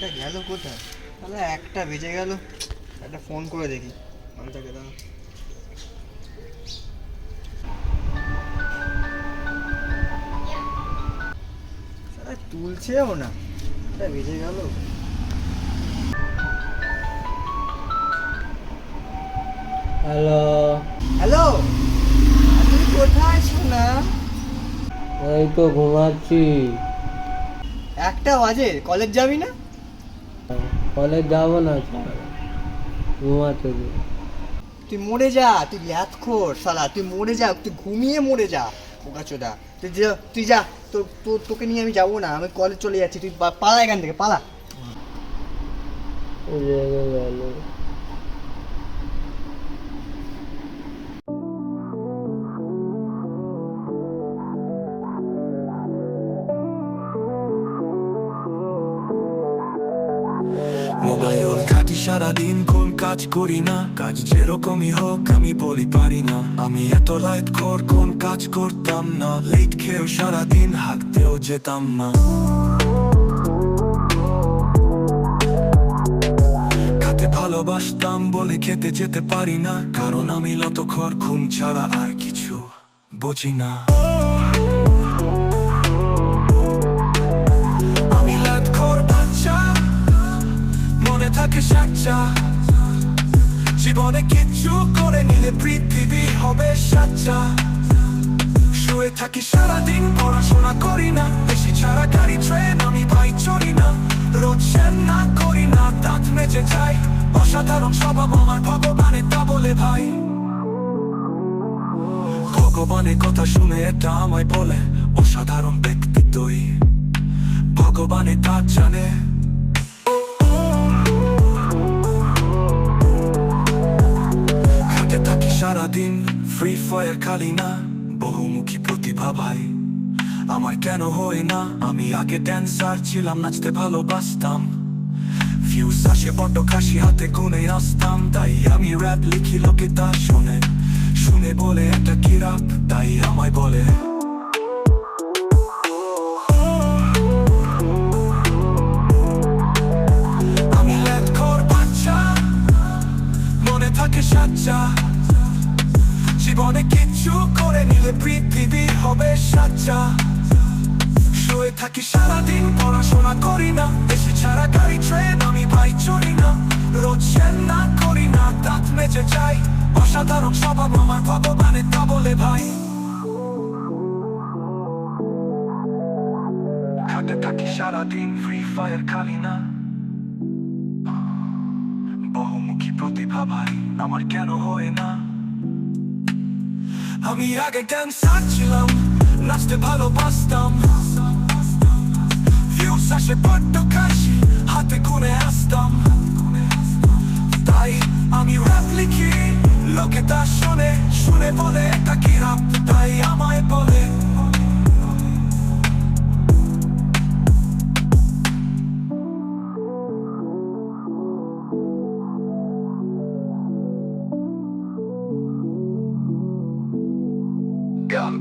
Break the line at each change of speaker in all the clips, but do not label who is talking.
মালটা গেল কোথায়? তাহলে একটা বেজে গেল। একটা ফোন করে দেখি। মালটাকে শালা তুলছেও না। একটা বেজে গেল।
হ্যালো
হ্যালো তুমি কোথায় শোনা
এই তো ঘুমাচ্ছি।
একটা বাজে। কলেজ যাবি না?
কলেজ যাব না। ঘুমাতে
তুই মরে যা তুই ল্যাথ খোর শালা তুই মরে যা তুই ঘুমিয়ে মরে যা বোকাচোদা। তুই যা তুই যা তো তো- তোকে নিয়ে আমি যাব না আমি কলেজ চলে যাচ্ছি তুই পালা এখান থেকে পালা।
মোবাইল সারাদিন কোন কাজ করি না। কাজ যেরকমই হোক, আমি বলি পারি না। আমি এত লাইট কর কোন কাজ করতাম না। লেট খেয়েও হাঁকতেও যেতাম না। ভালোবাসতাম বলে খেতে যেতে পারি না। কারণ আমি লতখর ঘুম ছাড়া আর কিছু বুঝি না। সাচ্চা জীবনে কিচ্ছু করে নিলে পৃথিবী হবে সাচ্চা। শুয়ে থাকি সারাদিন, পড়াশোনা করি না। বেশি ছাড়া গাড়ি ট্রেন আমি বাইক চড়ি না। রোজ না করি না, দাঁত মেজে যাই। অসাধারণ স্বভাব আমার ভগবানের তা বলে ভাই। ভগবানের কথা শুনে এটা আমায় বলে, অসাধারণ ব্যক্তি ভগবানের তা জানে সারাদিন ফ্রি ফায়ার খালি না বহুমুখী প্রতিভা ভাই আমার কেন হয় না? আমি আগে ড্যান্সার ছিলাম, নাচতে ভালোবাসতাম। ফিউজ আসে বড্ড কাশি হাতে গুনে আসতাম তাই আমি র্যাপ লিখি লোকে তা শুনে। শুনে বলে একটা কি রাপ তাই আমায় বলে নিলে পৃথিবী হবে সাচ্চা। শুয়ে থাকি সারাদিন, পড়াশোনা করি না। বেশি ছাড়া গাড়ি ট্রেন আমি ভাই চড়ি না। রোজ না করি না দাঁত মেজে অসাধারণ স্বভাব আমার ভগবানের তা বলে ভাই থাকি সারাদিন ফ্রি ফায়ার খালি না। বহুমুখী প্রতিভা ভাই, আমার কেন হয় না? আমি আগে ড্যান্সার ছিলাম নাচতে ভালোবাসতাম ভিউস আসে বড্ড কাশি হাতে গুনে আসতাম তাই আমি র্যাপ লিখি লোকে তা শুনে শুনে বলে এটা কি rap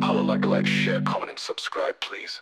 Paulo like shit. Comment and subscribe, please.